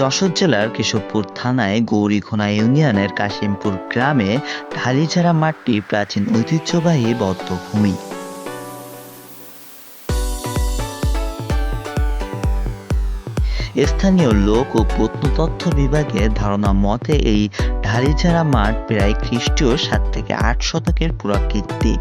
যশোর জেলার কেশবপুর থানায় গৌরীখোনা ইউনিয়নের কাশিমপুর গ্রামে ঢালিঝাড়া মাঠটি প্রাচীন ঐতিহ্যবাহী বদ্ধভূমি। স্থানীয় লোক ও প্রত্নতত্ত্ব বিভাগের ধারণা মতে এই ঢালিঝাড়া মাঠ প্রায় খ্রিস্টীয় সাত থেকে আট শতকের পুরাকীর্তি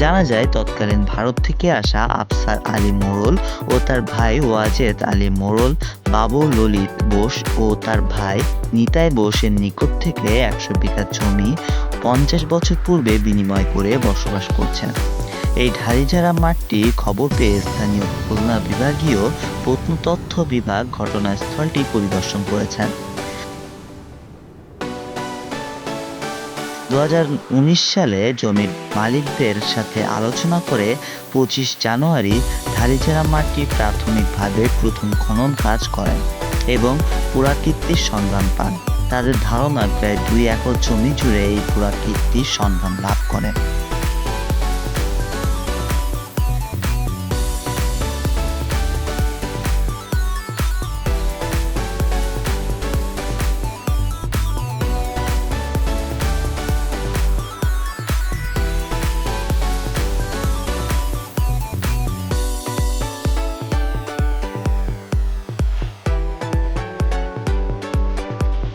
জানা যায়, তৎকালীন ভারত থেকে আসা আফসার আলী মোড়ল ও তার ভাই ওয়াজেদ আলী মোড়ল, বাবু ললিত বোস ও তার ভাই নিতাই বোসের নিকট থেকে একশো বিঘা জমি পঞ্চাশ বছর পূর্বে বিনিময় করে বসবাস করছেন। এই ঢালিঝাড়া মাঠটি খবর পেয়ে স্থানীয় খুলনা বিভাগীয় প্রত্নতত্ত্ব বিভাগ ঘটনাস্থলটি পরিদর্শন করেছেন। দু হাজার উনিশ সালে জমির মালিকদের সাথে আলোচনা করে পঁচিশ জানুয়ারি ধারিচেরা মাঠটি প্রাথমিকভাবে প্রথম খনন কাজ করেন এবং পুরাকীর্তির সন্ধান পান। তাদের ধারণা প্রায় দুই একর জমি জুড়ে এই পুরাকীর্তির সন্ধান লাভ করেন।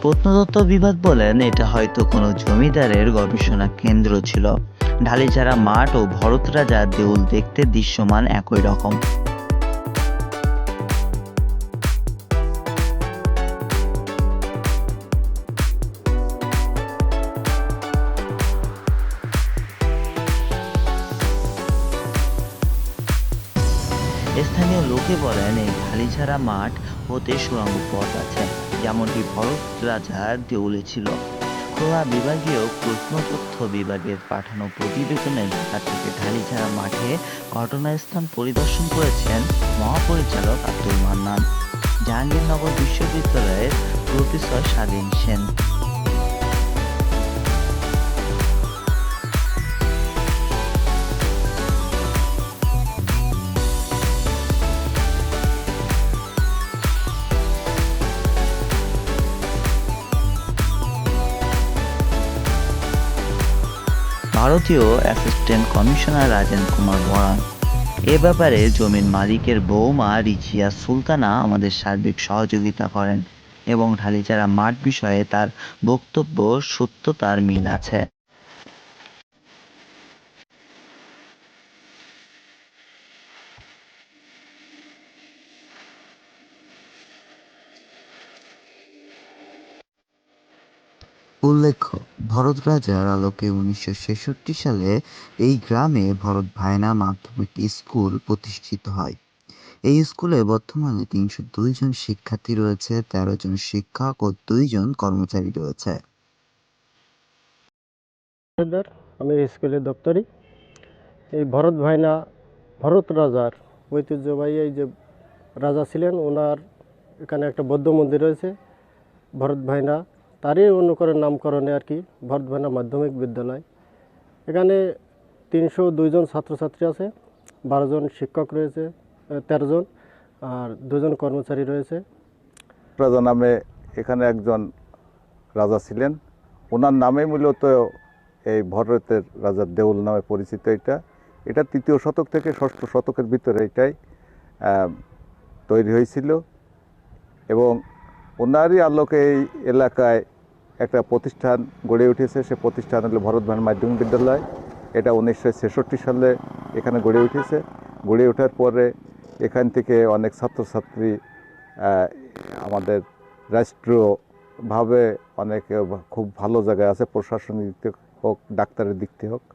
প্রত্নতত্ত্ব বিভাগ বলেন, এটা হয়তো কোনো জমিদারের গবেষণা কেন্দ্র ছিল। ঢালিঝাড়া মাঠ ও ভরত রাজা দেউল দেখতে দৃশ্যমান একই রকম। স্থানীয় লোকে বলেন, এই ঢালিঝাড়া মাঠ হতে সুড়ঙ্গ পথ আছে। যেমনটি ভরত রাজা দেউলে ছিল। খুলনা বিভাগীয় প্রশ্নতথ্য বিভাগের পাঠানো প্রতিবেদনে ঢাকা থেকে ঢালিঝাড়া মাঠে ঘটনাস্থান পরিদর্শন করেছেন মহাপরিচালক আব্দুল মান্নান। জাহাঙ্গীরনগর বিশ্ববিদ্যালয়ের প্রফেসর স্বাধীন সেন। ভারতীয় অ্যাসিস্ট্যান্ট কমিশনার রাজেন কুমার বরান এ ব্যাপারে জমির মালিকের বৌমা রিজিয়া সুলতানা আমাদের সার্বিক সহযোগিতা করেন এবং ঢালিচারা মাঠ বিষয়ে তার বক্তব্য সত্যতার মিল আছে। উল্লেখ্য, ভরত রাজার আলোকে উনিশশো ছেষট্টি সালে এই গ্রামে ভরত ভায়না মাধ্যমিক স্কুল প্রতিষ্ঠিত হয়। এই স্কুলে বর্তমানে তিনশো দুই জন শিক্ষার্থী রয়েছে, তেরো জন শিক্ষক ও দুই জন কর্মচারী রয়েছে। আমি স্কুলের দপ্তরি। এই ভরত ভাইনা ভরত রাজার ঐতিহ্যবাহী এই যে রাজা ছিলেন, ওনার এখানে একটা বৌদ্ধ মন্দির রয়েছে, ভরত ভাইনা তারই অনুকরণ নামকরণে আর কি ভরত মাধ্যমিক বিদ্যালয়। এখানে তিনশো দুইজন ছাত্রছাত্রী আছে, বারো জন শিক্ষক রয়েছে তেরো জন, আর দুজন কর্মচারী রয়েছে। রাজা নামে এখানে একজন রাজা ছিলেন। ওনার নামে মূলত এই ভরতের রাজার দেউল নামে পরিচিত এটা। এটা তৃতীয় শতক থেকে ষষ্ঠ শতকের ভিতরে এটাই তৈরি হয়েছিল। এবং ওনারই আলোকে এই এলাকায় একটা প্রতিষ্ঠান গড়ে উঠেছে। সে প্রতিষ্ঠান হলো ভরত ভান মাধ্যমিক বিদ্যালয়। এটা উনিশশো ছেষট্টি সালে এখানে গড়ে উঠেছে। গড়ে ওঠার পরে এখান থেকে অনেক ছাত্রছাত্রী আমাদের রাষ্ট্রীয়ভাবে অনেক খুব ভালো জায়গায় আছে। প্রশাসনিক হোক, ডাক্তারের দিক থেকে হোক।